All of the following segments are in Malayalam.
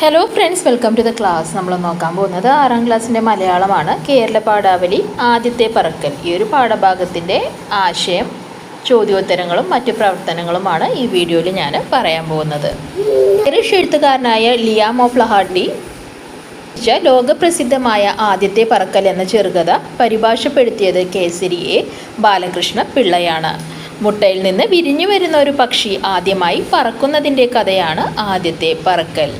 Hello friends welcome to the class നമ്മൾ നോക്കാൻ പോകുന്നത് ആറാം ക്ലാസ്സിന്റെ മലയാളമാണ്. കേരള പാഠാവലി ആദ്യത്തെ പറക്കൽ. ഈ ഒരു പാഠഭാഗത്തിന്റെ ആശയം ചോദ്യോത്തരങ്ങളും മറ്റു പ്രവർത്തനങ്ങളുമാണ് ഈ വീഡിയോയിൽ ഞാൻ പറയാൻ പോകുന്നത്. ഐറിഷ് എഴുത്തുകാരനായ ലിയാം ഓഫ് ലഹാർഡി ലോകപ്രസിദ്ധമായ ആദ്യത്തെ പറക്കൽ എന്ന ചെറുകഥ പരിഭാഷപ്പെടുത്തിയത് കേസരി എ ബാലകൃഷ്ണ പിള്ളയാണ്. മുട്ടയിൽ നിന്ന് വിരിഞ്ഞു വരുന്ന ഒരു പക്ഷി ആദ്യമായി പറക്കുന്നതിന്റെ കഥയാണ് ആദ്യത്തെ പറക്കൽ.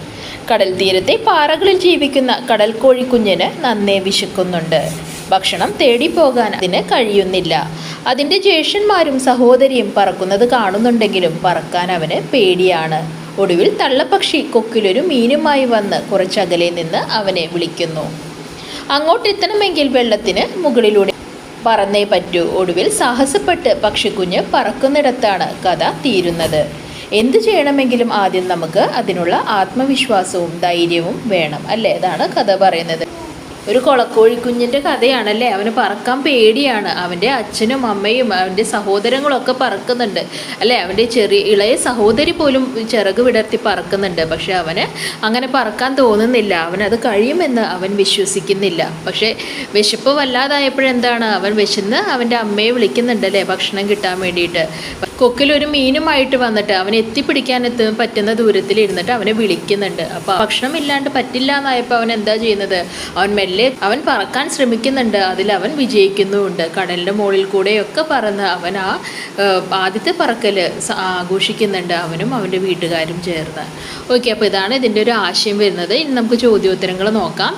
കടൽ തീരത്തെ പാറകളിൽ ജീവിക്കുന്ന കടൽ കോഴിക്കുഞ്ഞിന് നന്നേ വിശക്കുന്നുണ്ട്. ഭക്ഷണം തേടിപ്പോകാൻ അതിന് കഴിയുന്നില്ല. അതിന്റെ ജ്യേഷ്ഠന്മാരും സഹോദരിയും പറക്കുന്നത് കാണുന്നുണ്ടെങ്കിലും പറക്കാൻ അവന് പേടിയാണ്. ഒടുവിൽ തള്ളപ്പക്ഷി കൊക്കിലൊരു മീനുമായി വന്ന് കുറച്ചകലെ നിന്ന് അവനെ വിളിക്കുന്നു. അങ്ങോട്ടെത്തണമെങ്കിൽ വെള്ളത്തിന് മുകളിലൂടെ പറന്നേ പറ്റൂ. ഒടുവിൽ സാഹസപ്പെട്ട് പക്ഷിക്കുഞ്ഞ് പറക്കുന്നിടത്താണ് കഥ തീരുന്നത്. എന്ത് ചെയ്യണമെങ്കിലും ആദ്യം നമുക്ക് അതിനുള്ള ആത്മവിശ്വാസവും ധൈര്യവും വേണം അല്ലേ? അതാണ് കഥ പറയുന്നത്. ഒരു കൊളക്കോഴിക്കുഞ്ഞിന്റെ കഥയാണല്ലേ? അവന് പറക്കാൻ പേടിയാണ്. അവന്റെ അച്ഛനും അമ്മയും അവന്റെ സഹോദരങ്ങളൊക്കെ പറക്കുന്നുണ്ട്. അല്ലേ? അവന്റെ ചെറിയ ഇളയ സഹോദരി പോലും ചിറക് വിടർത്തി പറക്കുന്നുണ്ട്. പക്ഷെ അവന് അങ്ങനെ പറക്കാൻ തോന്നുന്നില്ല. അവനത് കഴിയുമെന്ന് അവൻ വിശ്വസിക്കുന്നില്ല. പക്ഷേ വിശപ്പ് വല്ലാതായപ്പോഴെന്താണ്? അവൻ വിശന്ന് അവന്റെ അമ്മയെ വിളിക്കുന്നുണ്ട് അല്ലേ? ഭക്ഷണം കിട്ടാൻ വേണ്ടിയിട്ട്. കൊക്കിലൊരു മീനുമായിട്ട് വന്നിട്ട് അവനെ എത്തിപ്പിടിക്കാൻ എത്തും പറ്റുന്ന ദൂരത്തിൽ ഇരുന്നിട്ട് അവനെ വിളിക്കുന്നുണ്ട്. അപ്പോൾ ഭക്ഷണം ഇല്ലാണ്ട് പറ്റില്ല എന്നായപ്പോൾ അവൻ എന്താ ചെയ്യുന്നത്? അവൻ മെല്ലെ അവൻ പറക്കാൻ ശ്രമിക്കുന്നുണ്ട്. അതിൽ അവൻ വിജയിക്കുന്നുമുണ്ട്. കടലിന്റെ മുകളിൽ കൂടെയൊക്കെ പറന്ന് അവൻ ആ ആദ്യത്തെ പറക്കൽ ആഘോഷിക്കുന്നുണ്ട്. അവനും അവന്റെ വീട്ടുകാരും ചേർന്ന്. ഓക്കെ അപ്പോൾ ഇതാണ് ഇതിന്റെ ഒരു ആശയം വരുന്നത്. ഇനി നമുക്ക് ചോദ്യോത്തരങ്ങൾ നോക്കാം.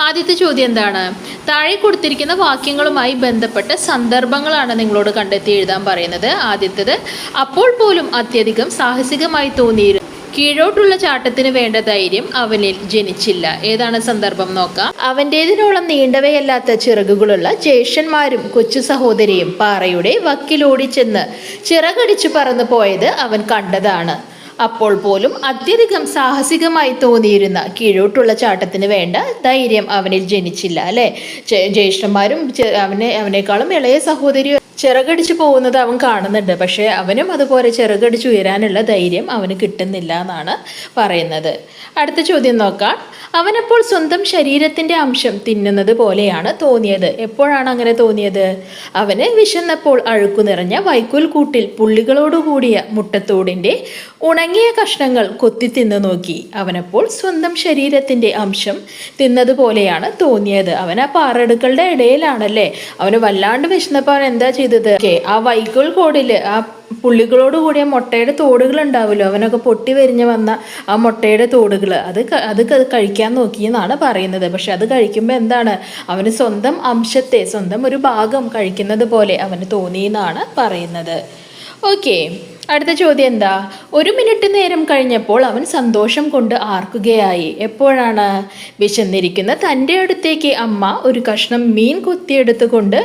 ആദ്യത്തെ ചോദ്യം എന്താണ്? താഴെ കൊടുത്തിരിക്കുന്ന വാക്യങ്ങളുമായി ബന്ധപ്പെട്ട സന്ദർഭങ്ങളാണ് നിങ്ങളോട് കണ്ടെത്തി എഴുതാൻ പറയുന്നത്. ആദ്യത്തേത് അപ്പോൾ പോലും അത്യധികം സാഹസികമായി തോന്നിയിരുന്നു. കീഴോട്ടുള്ള ചാട്ടത്തിന് വേണ്ട ധൈര്യം അവനിൽ ജനിച്ചില്ല. ഏതാണ് സന്ദർഭം നോക്കാം. അവന്റേതിനോളം നീണ്ടവയല്ലാത്ത ചിറകുകളുള്ള ജ്യേഷ്ഠന്മാരും കൊച്ചു സഹോദരിയും പാറയുടെ വക്കിലോടി ചെന്ന് ചിറകടിച്ചു പറന്നു പോയത് അവൻ കണ്ടതാണ്. അപ്പോൾ പോലും അത്യധികം സാഹസികമായി തോന്നിയിരുന്ന കീഴോട്ടുള്ള ചാട്ടത്തിന് വേണ്ട ധൈര്യം അവനിൽ ജനിച്ചില്ല അല്ലേ? ജ്യേഷ്ഠന്മാരും അവനെ അവനേക്കാളും ഇളയ സഹോദരി ചിറകടിച്ചു പോകുന്നത് അവൻ കാണുന്നുണ്ട്. പക്ഷേ അവനും അതുപോലെ ചിറകടിച്ച് ഉയരാനുള്ള ധൈര്യം അവന് കിട്ടുന്നില്ല എന്നാണ് പറയുന്നത്. അടുത്ത ചോദ്യം നോക്കാം. അവനപ്പോൾ സ്വന്തം ശരീരത്തിന്റെ അംശം തിന്നുന്നത് പോലെയാണ് തോന്നിയത്. എപ്പോഴാണ് അങ്ങനെ തോന്നിയത്? അവന് വിശന്നപ്പോൾ അഴുക്കു നിറഞ്ഞ വൈക്കോൽ കൂട്ടിൽ പുള്ളികളോടുകൂടിയ മുട്ടത്തോടിന്റെ ഉണങ്ങിയ കഷ്ണങ്ങൾ കൊത്തി തിന്നു നോക്കി. അവനപ്പോൾ സ്വന്തം ശരീരത്തിന്റെ അംശം തിന്നതുപോലെയാണ് തോന്നിയത്. അവൻ ആ പാറടുക്കളുടെ ഇടയിലാണല്ലേ? അവന് വല്ലാണ്ട് വിശന്നപ്പോൾ അവൻ എന്താ ചെയ്തത്. ആ വൈക്കോൽ കോടിൽ ആ പുള്ളികളോട് കൂടിയ മുട്ടയുടെ തോടുകൾ ഉണ്ടാവുമല്ലോ. അവനൊക്കെ പൊട്ടി വരിഞ്ഞ് വന്ന ആ മുട്ടയുടെ തോടുകൾ അത് അത് കഴിക്കാൻ നോക്കി എന്നാണ് പറയുന്നത്. പക്ഷെ അത് കഴിക്കുമ്പോൾ എന്താണ്? അവന് സ്വന്തം അംശത്തെ സ്വന്തം ഒരു ഭാഗം കഴിക്കുന്നത് പോലെ അവന് തോന്നി എന്നാണ് പറയുന്നത്. ഓക്കെ അടുത്ത ചോദ്യം എന്താ? ഒരു മിനിറ്റ് നേരം കഴിഞ്ഞപ്പോൾ അവൻ സന്തോഷം കൊണ്ട് ആർക്കുകയായി. എപ്പോഴാണ്? വിശന്നിരിക്കുന്ന തന്റെ അടുത്തേക്ക് അമ്മ ഒരു കഷ്ണം മീൻ കൊത്തിയെടുത്തുകൊണ്ട്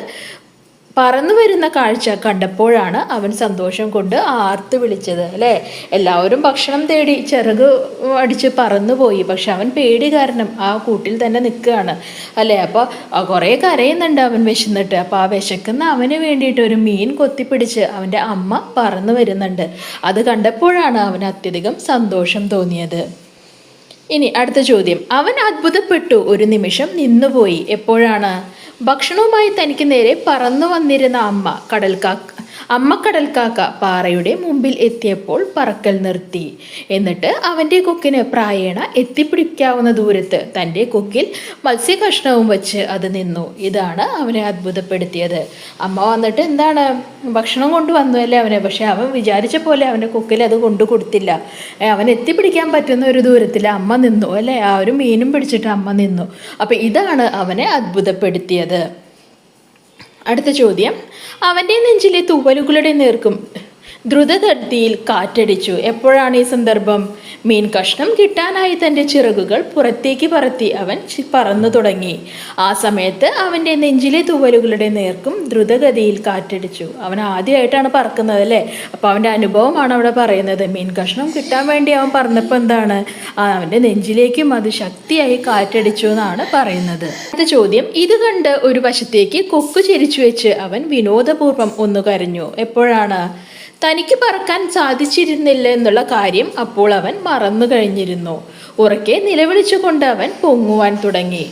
പറന്നു വരുന്ന കാഴ്ച കണ്ടപ്പോഴാണ് അവൻ സന്തോഷം കൊണ്ട് ആർത്ത് വിളിച്ചത് അല്ലേ? എല്ലാവരും ഭക്ഷണം തേടി ചിറക് അടിച്ച് പറന്നുപോയി. പക്ഷെ അവൻ പേടി കാരണം ആ കൂട്ടിൽ തന്നെ നിൽക്കുകയാണ് അല്ലേ? അപ്പോൾ കുറേ കരയുന്നുണ്ട് അവൻ വിശന്നിട്ട്. അപ്പോൾ ആ വിശക്കുന്ന അവന് വേണ്ടിയിട്ട് ഒരു മീൻ കൊത്തിപ്പിടിച്ച് അവന്റെ അമ്മ പറന്നു വരുന്നുണ്ട്. അത് കണ്ടപ്പോഴാണ് അവൻ അത്യധികം സന്തോഷം തോന്നിയത്. ഇനി അടുത്ത ചോദ്യം. അവൻ അത്ഭുതപ്പെട്ടു. ഒരു നിമിഷം നിന്നുപോയി. എപ്പോഴാണ്? ഭക്ഷണവുമായി തനിക്ക് നേരെ പറന്നു വന്നിരുന്ന അമ്മ കടൽക്കാക്ക. അമ്മ കാക്ക പാറയുടെ മുമ്പിൽ എത്തിയപ്പോൾ പറക്കൽ നിർത്തി. എന്നിട്ട് അവന്റെ കൊക്കിന് പ്രായേണ എത്തിപ്പിടിക്കാവുന്ന ദൂരത്ത് തന്റെ കൊക്കിൽ മത്സ്യകഷ്ണവും വെച്ച് അത് നിന്നു. ഇതാണ് അവനെ അത്ഭുതപ്പെടുത്തിയത്. അമ്മ വന്നിട്ട് എന്താണ്? ഭക്ഷണം കൊണ്ടുവന്നു അല്ലേ അവനെ? പക്ഷെ അവൻ വിചാരിച്ച പോലെ അവന്റെ കൊക്കിൽ അത് കൊണ്ടു കൊടുത്തില്ല അവൻ എത്തിപ്പിടിക്കാൻ പറ്റുന്ന ഒരു ദൂരത്തിൽ അമ്മ നിന്നു അല്ലേ? ആ ഒരു മീനും പിടിച്ചിട്ട് അമ്മ നിന്നു. അപ്പം ഇതാണ് അവനെ അത്ഭുതപ്പെടുത്തിയത്. അടുത്ത ചോദ്യം. അവന്റെ നെഞ്ചിലെ തൂവലുകളുടെ നേർക്കും ദ്രുതഗതിയിൽ കാറ്റടിച്ചു. എപ്പോഴാണ് ഈ സന്ദർഭം? മീൻ കഷ്ണം കിട്ടാനായി തന്റെ ചിറകുകൾ പുറത്തേക്ക് പറത്തി അവൻ പറന്നു തുടങ്ങി. ആ സമയത്ത് അവന്റെ നെഞ്ചിലെ തൂവലുകളുടെ നേർക്കും ദ്രുതഗതിയിൽ കാറ്റടിച്ചു. അവൻ ആദ്യമായിട്ടാണ് പറക്കുന്നത് അല്ലേ? അപ്പോൾ അവന്റെ അനുഭവമാണ് അവിടെ പറയുന്നത്. മീൻ കഷ്ണം കിട്ടാൻ വേണ്ടി അവൻ പറഞ്ഞപ്പോൾ എന്താണ്? അവന്റെ നെഞ്ചിലേക്കും അത് ശക്തിയായി കാറ്റടിച്ചു എന്നാണ് പറയുന്നത്. അടുത്ത ചോദ്യം. ഇത് കണ്ട് ഒരു വശത്തേക്ക് കൊക്കു ചിരിച്ചു വെച്ച് അവൻ വിനോദപൂർവം ഒന്ന് കരഞ്ഞു. എപ്പോഴാണ്? തനിക്ക് പറക്കാൻ സാധിച്ചിരുന്നില്ല എന്നുള്ള കാര്യം അപ്പോൾ അവൻ മറന്നു കഴിഞ്ഞിരുന്നു. ഉറക്കെ നിലവിളിച്ചുകൊണ്ട് അവൻ പൊങ്ങുവാൻ തുടങ്ങി.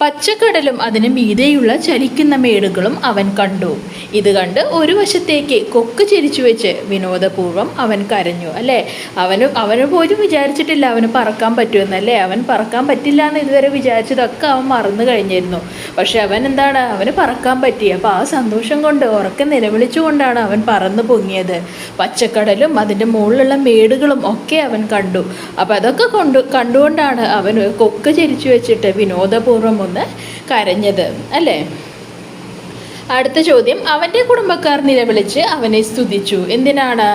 പച്ചക്കടലും അതിന് മീതെയുള്ള ചലിക്കുന്ന മേടുകളും അവൻ കണ്ടു. ഇത് കണ്ട് ഒരു വശത്തേക്ക് കൊക്ക് ചിരിച്ചു വെച്ച് വിനോദപൂർവം അവൻ കരഞ്ഞു അല്ലേ? അവന് അവന് പോലും വിചാരിച്ചിട്ടില്ല അവന് പറക്കാൻ പറ്റുമെന്നല്ലേ? അവൻ പറക്കാൻ പറ്റില്ല എന്ന് ഇതുവരെ വിചാരിച്ചതൊക്കെ അവൻ മറന്നു കഴിഞ്ഞിരുന്നു. പക്ഷെ അവൻ എന്താണ്? അവന് പറക്കാൻ പറ്റി. അപ്പോൾ ആ സന്തോഷം കൊണ്ട് ഉറക്കെ നിലവിളിച്ചുകൊണ്ടാണ് അവൻ പറന്നു പൊങ്ങിയത്. പച്ചക്കടലും അതിന്റെ മുകളിലുള്ള മേടുകളും ഒക്കെ അവൻ കണ്ടു. അപ്പോൾ അതൊക്കെ കൊണ്ട് കണ്ടുകൊണ്ടാണ് അവൻ കൊക്ക് ചിരിച്ചു വെച്ചിട്ട് വിനോദപൂർവം ഒന്ന് കരഞ്ഞത് അല്ലേ? അടുത്ത ചോദ്യം. അവന്റെ കുടുംബക്കാർ നിലവിളിച്ച് അവനെ സ്തുതിച്ചു. എന്തിനാണ്?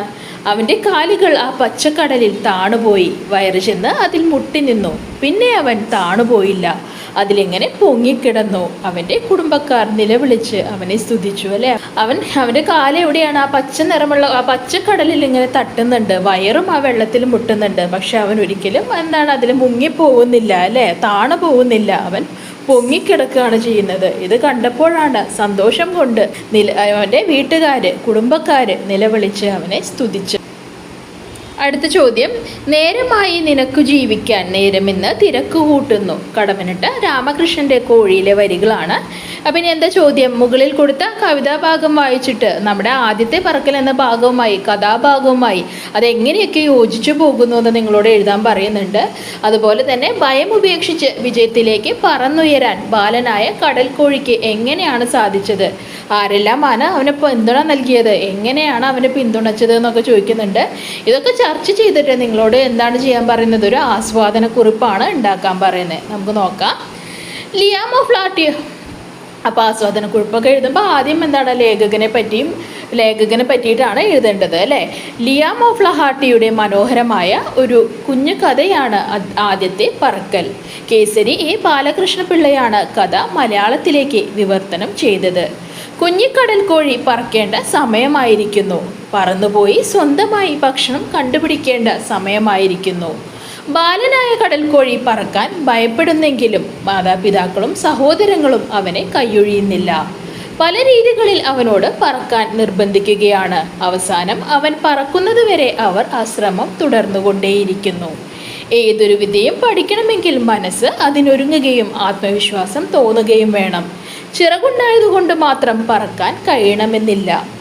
അവന്റെ കാലുകൾ ആ പച്ചക്കടലിൽ താണുപോയി. വയറ് ചെന്ന് അതിൽ മുട്ടി നിന്നു. പിന്നെ അവൻ താണുപോയില്ല. അതിലിങ്ങനെ പൊങ്ങിക്കിടന്നു? അവന്റെ കുടുംബക്കാർ നിലവിളിച്ച് അവനെ സ്തുതിച്ചു അല്ലേ? അവൻ അവന്റെ കാൽ എവിടെയാണ്? ആ പച്ച നിറമുള്ള ആ പച്ചക്കടലിൽ ഇങ്ങനെ തട്ടുന്നുണ്ട്. വയറും ആ വെള്ളത്തിൽ മുട്ടുന്നുണ്ട്. പക്ഷെ അവൻ ഒരിക്കലും എന്താണ്? അതിൽ മുങ്ങിപ്പോകുന്നില്ല അല്ലേ? താണു പോകുന്നില്ല അവൻ പൊങ്ങിക്കിടക്കുകയാണ് ചെയ്യുന്നത്. ഇത് കണ്ടപ്പോഴാണ് സന്തോഷം കൊണ്ട് നില അവന്റെ വീട്ടുകാര് കുടുംബക്കാര് നിലവിളിച്ച് അവനെ സ്തുതിച്ചു. അടുത്ത ചോദ്യം. നേരമായി നിനക്കു ജീവിക്കാൻ നേരമെന്ന് തിരക്ക് കൂട്ടുന്നു കടമനിട്ട് രാമകൃഷ്ണന്റെ കോഴിയിലെ വരികളാണ്. അപ്പം ഇനി എന്താ ചോദ്യം? മുകളിൽ കൊടുത്ത കവിതാഭാഗം വായിച്ചിട്ട് നമ്മുടെ ആദ്യത്തെ പറക്കൽ എന്ന ഭാഗവുമായി കഥാഭാഗവുമായി അതെങ്ങനെയൊക്കെ യോജിച്ചു പോകുന്നു എന്ന് നിങ്ങളോട് എഴുതാൻ പറയുന്നുണ്ട്. അതുപോലെ തന്നെ ഭയം ഉപേക്ഷിച്ച് വിജയത്തിലേക്ക് പറന്നുയരാൻ ബാലനായ കടൽ കോഴിക്ക് എങ്ങനെയാണ് സാധിച്ചത്? ആരെല്ലാമാണ് അവന് പിന്തുണ നൽകിയത്? എങ്ങനെയാണ് അവന് പിന്തുണച്ചത് എന്നൊക്കെ ചോദിക്കുന്നുണ്ട്. ഇതൊക്കെ ചർച്ച ചെയ്തിട്ട് നിങ്ങളോട് എന്താണ് ചെയ്യാൻ പറയുന്നത്? ഒരു ആസ്വാദന കുറിപ്പാണ് ഉണ്ടാക്കാൻ പറയുന്നത്. നമുക്ക് നോക്കാം. ലിയാമോ ഫ്ലാട്ടിയോ അപ്പോൾ ആസ്വാദന കുറിപ്പൊക്കെ എഴുതുമ്പോൾ ആദ്യം എന്താണ് ലേഖകനെ പറ്റിയും ലേഖകനെ പറ്റിയിട്ടാണ് എഴുതേണ്ടത് അല്ലേ? ലിയാമോ ഫ്ലഹാട്ടിയുടെ മനോഹരമായ ഒരു കുഞ്ഞു കഥയാണ് ആദ്യത്തെ പറക്കൽ. കേസരി എ ബാലകൃഷ്ണപിള്ളയാണ് കഥ മലയാളത്തിലേക്ക് വിവർത്തനം ചെയ്തത്. കുഞ്ഞിക്കടൽ കോഴി പറക്കേണ്ട സമയമായിരിക്കുന്നു. പറന്നുപോയി സ്വന്തമായി ഭക്ഷണം കണ്ടുപിടിക്കേണ്ട സമയമായിരിക്കുന്നു. ബാലനായ കടൽക്കോഴി പറക്കാൻ ഭയപ്പെടുന്നെങ്കിലും മാതാപിതാക്കളും സഹോദരങ്ങളും അവനെ കൈയൊഴിയുന്നില്ല. പല രീതികളിൽ അവനോട് പറക്കാൻ നിർബന്ധിക്കുകയാണ്. അവസാനം അവൻ പറക്കുന്നതുവരെ അവർ അശ്രമം തുടർന്നുകൊണ്ടേയിരിക്കുന്നു. ഏതൊരു വിദ്യയും പഠിക്കണമെങ്കിൽ മനസ്സ് അതിനൊരുങ്ങുകയും ആത്മവിശ്വാസം തോന്നുകയും വേണം. ചിറകുണ്ടായതുകൊണ്ട് മാത്രം പറക്കാൻ കഴിയണമെന്നില്ല.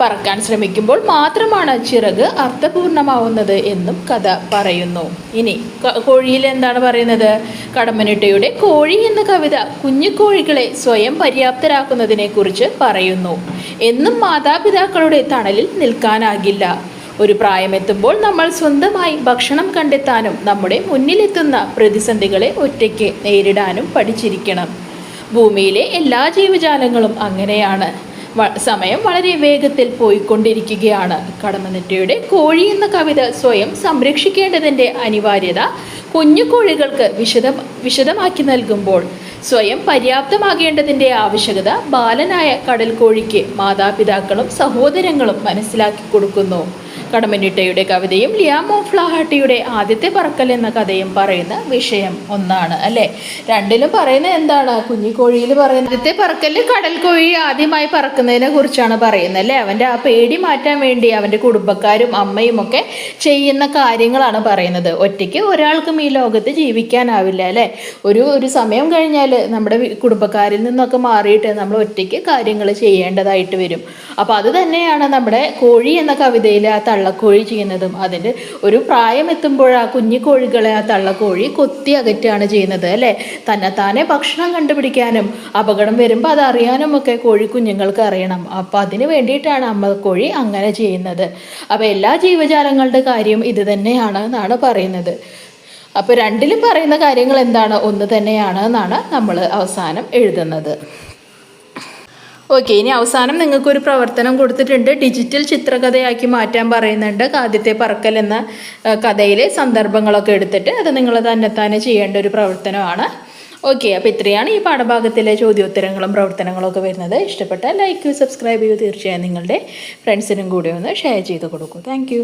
പറക്കാൻ ശ്രമിക്കുമ്പോൾ മാത്രമാണ് ചിറക് അർത്ഥപൂർണമാവുന്നത് എന്നും കഥ പറയുന്നു. ഇനി കോഴിയിൽ എന്താണ് പറയുന്നത്? കടമ്മനിട്ടയുടെ കോഴി എന്ന കവിത കുഞ്ഞുകോഴികളെ സ്വയം പര്യാപ്തരാക്കുന്നതിനെ കുറിച്ച് പറയുന്നു. എന്നും മാതാപിതാക്കളുടെ തണലിൽ നിൽക്കാനാകില്ല. ഒരു പ്രായമെത്തുമ്പോൾ നമ്മൾ സ്വന്തമായി ഭക്ഷണം കണ്ടെത്താനും നമ്മുടെ മുന്നിലെത്തുന്ന പ്രതിസന്ധികളെ ഒറ്റയ്ക്ക് നേരിടാനും പഠിച്ചിരിക്കണം. ഭൂമിയിലെ എല്ലാ ജീവജാലങ്ങളും അങ്ങനെയാണ്. സമയം വളരെ വേഗത്തിൽ പോയിക്കൊണ്ടിരിക്കുകയാണ്. കടമനെറ്റയുടെ കോഴി എന്ന കവിത സ്വയം സംരക്ഷിക്കേണ്ടതിന്റെ അനിവാര്യത കുഞ്ഞു കോഴികൾക്ക് വിശദ വിശദമാക്കി നൽകുമ്പോൾ സ്വയം പര്യാപ്തമാകേണ്ടതിന്റെ ആവശ്യകത ബാലനായ കടൽ കോഴിക്ക് മാതാപിതാക്കളും സഹോദരങ്ങളും മനസ്സിലാക്കി കൊടുക്കുന്നു. കടമനിട്ടയുടെ കവിതയും ലിയാമോ ഫ്ലാഹാട്ടിയുടെ ആദ്യത്തെ പറക്കൽ എന്ന കഥയും പറയുന്ന വിഷയം ഒന്നാണ് അല്ലേ? രണ്ടിലും പറയുന്നത് എന്താണ്? കുഞ്ഞിക്കോഴിയിൽ പറയുന്നത് ആദ്യത്തെ പറക്കലിൽ കടൽ കോഴി ആദ്യമായി പറക്കുന്നതിനെ കുറിച്ചാണ് പറയുന്നത് അല്ലേ? അവന്റെ ആ പേടി മാറ്റാൻ വേണ്ടി അവന്റെ കുടുംബക്കാരും അമ്മയും ഒക്കെ ചെയ്യുന്ന കാര്യങ്ങളാണ് പറയുന്നത്. ഒറ്റയ്ക്ക് ഒരാൾക്കും ഈ ലോകത്ത് ജീവിക്കാനാവില്ല അല്ലേ? ഒരു ഒരു സമയം കഴിഞ്ഞാൽ നമ്മുടെ കുടുംബക്കാരിൽ നിന്നൊക്കെ മാറിയിട്ട് നമ്മൾ ഒറ്റയ്ക്ക് കാര്യങ്ങൾ ചെയ്യേണ്ടതായിട്ട് വരും. അപ്പോൾ അത് തന്നെയാണ് നമ്മുടെ കോഴി എന്ന കവിതയിൽ ആ തള്ളക്കോഴി ചെയ്യുന്നതും അതിന്റെ ഒരു പ്രായം എത്തുമ്പോൾ ആ കുഞ്ഞു കോഴികളെ ആ തള്ളക്കോഴി കൊത്തി അകറ്റുകയാണ് ചെയ്യുന്നത് അല്ലേ? തന്നെത്താനെ ഭക്ഷണം കണ്ടുപിടിക്കാനും അപകടം വരുമ്പോൾ അത് അറിയാനും ഒക്കെ കോഴി കുഞ്ഞുങ്ങൾക്ക് അറിയണം. അപ്പോൾ അതിന് വേണ്ടിയിട്ടാണ് അമ്മ കോഴി അങ്ങനെ ചെയ്യുന്നത്. അപ്പോൾ എല്ലാ ജീവജാലങ്ങളുടെ കാര്യം ഇത് തന്നെയാണ് എന്നാണ് പറയുന്നത്. അപ്പോൾ രണ്ടിലും പറയുന്ന കാര്യങ്ങൾ എന്താണ്? ഒന്ന് തന്നെയാണ് എന്നാണ് നമ്മൾ അവസാനം എഴുതുന്നത്. ഓക്കെ ഇനി അവസാനം നിങ്ങൾക്കൊരു പ്രവർത്തനം കൊടുത്തിട്ടുണ്ട്. ഡിജിറ്റൽ ചിത്രകഥയാക്കി മാറ്റാൻ പറയുന്നുണ്ട്. ആദ്യത്തെ പറക്കൽ എന്ന കഥയിലെ സന്ദർഭങ്ങളൊക്കെ എടുത്തിട്ട് അത് നിങ്ങൾ തന്നെത്താനെ ചെയ്യേണ്ട ഒരു പ്രവർത്തനമാണ്. ഓക്കെ അപ്പോൾ ഇത്രയാണ് ഈ പാഠഭാഗത്തിലെ ചോദ്യോത്തരങ്ങളും പ്രവർത്തനങ്ങളും ഒക്കെ വരുന്നത്. ഇഷ്ടപ്പെട്ടാൽ ലൈക്ക് സബ്സ്ക്രൈബ് ചെയ്യൂ. തീർച്ചയായും നിങ്ങളുടെ ഫ്രണ്ട്സിനും കൂടി ഒന്ന് ഷെയർ ചെയ്ത് കൊടുക്കൂ. താങ്ക്